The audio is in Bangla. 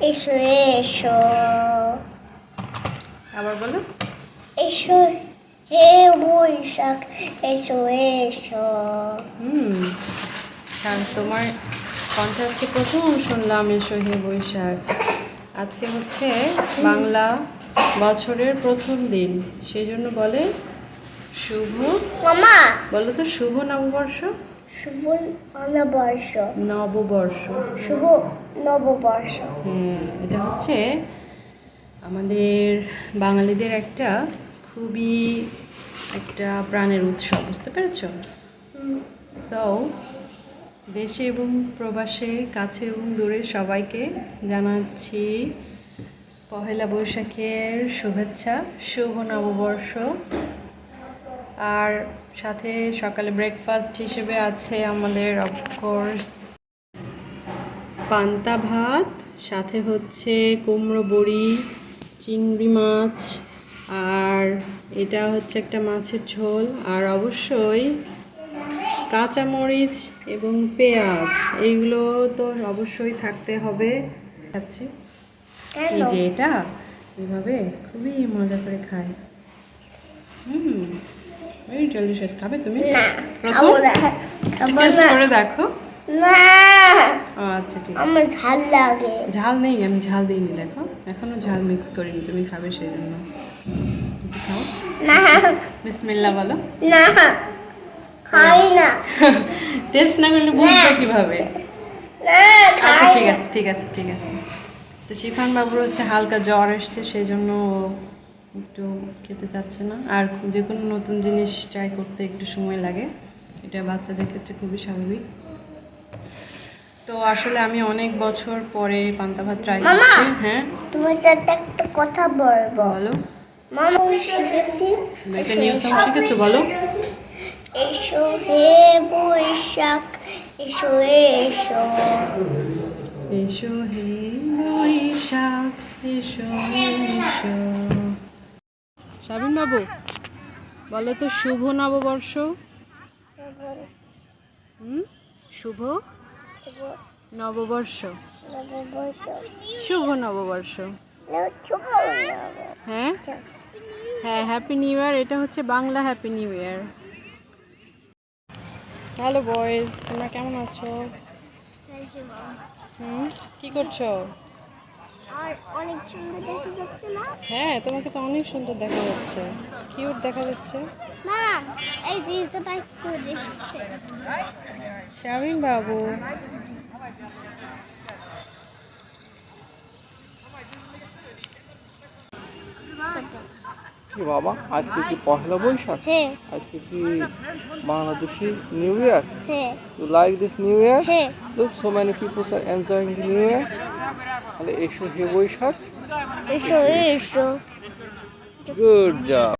এসো এসো। আবার বলো। এসো হে বৈশাখ এসো এসো। হুম তোমার কণ্ঠ আজকে প্রথম শুনলাম এসো হে বৈশাখ। আজকে হচ্ছে বাংলা বছরের প্রথম দিন সেই জন্য বলে শুভ মামা! বলো তো শুভ নববর্ষ? শুভ নববর্ষ। নববর্ষ। শুভ নববর্ষ। হ্যাঁ এটা হচ্ছে আমাদের বাঙালিদের একটা খুবই একটা প্রাণের উৎসব বুঝতে পেরেছ? সো দেশে এবং প্রবাসে কাছে এবং দূরে সবাইকে জানাচ্ছি পহেলা বৈশাখের শুভেচ্ছা শুভ নববর্ষ। আর সাথে সকালে ব্রেকফাস্ট হিসেবে আছে আমাদের অফকোর্স পান্তা ভাত সাথে হচ্ছে কুমড়ো বড়ি চিংড়ি মাছ আর এটা হচ্ছে একটা মাছের ঝোল আর অবশ্যই কাঁচামরিচ এবং পেঁয়াজ এইগুলো তো অবশ্যই থাকতে হবে। খাচ্ছি এই যে এটা এভাবে খুবই মজা করে খায় হুম। ভেরি ডেলিশিয়াস খাবে তুমি? টেস্ট করে দেখো। না। আচ্ছা ঠিক আছে। আমার ঝাল লাগে। ঝাল নেই আমি ঝাল দিইনি দেখো। এখনও ঝাল মিক্স করিনি তুমি খাবে সেই জন্য না। বিসমিল্লা বলো। না। খাই না। টেস্ট না করলে বুঝবে কীভাবে? আচ্ছা ঠিক আছে ঠিক আছে ঠিক আছে। তো শিফান বাবুর হচ্ছে হালকা জ্বর এসছে সেই জন্য একটু খেতে চাচ্ছে না। আর যে কোনো নতুন জিনিস ট্রাই করতে একটু সময় লাগে। এটা বাচ্চাদের ক্ষেত্রে খুবই স্বাভাবিক। তো আসলে আমি অনেক বছর পরে পান্তা ভাত ট্রাই! করছি। হ্যাঁ? তোমার সাথে একটা কথা বলব। বলো। মামা শিখেছি। একটা নিউ সং শিখেছো বলো। এসো হে বৈশাখ এসো এসো। এসো হে বৈশাখ এসো এসো। শাবিন বলো তো শুভ নববর্ষ। হুম? শুভ নববর্ষ। শুভ নববর্ষ। হ্যাঁ? হ্যাঁ হ্যাপি নিউ ইয়ার এটা হচ্ছে Bangla happy new year hello boys তোমরা কেমন আছো? হুম? কি করছ? আর অনেক সুন্দর দেখা যাচ্ছে না? হ্যাঁ তোমাকে তো অনেক সুন্দর দেখা যাচ্ছে। কিউট দেখা যাচ্ছে। মা এই বাইক করে এসেছে শামিন বাবু। কি বাবা? আজকে কি পহেলা বৈশাখ? হ্যাঁ। আজকে কি বাংলাদেশি নিউ ইয়ার হ্যাঁ। Like this new year look so many peoples are enjoying the new year তাহলে এসো হে বৈশাখ। এসো এসো। Good job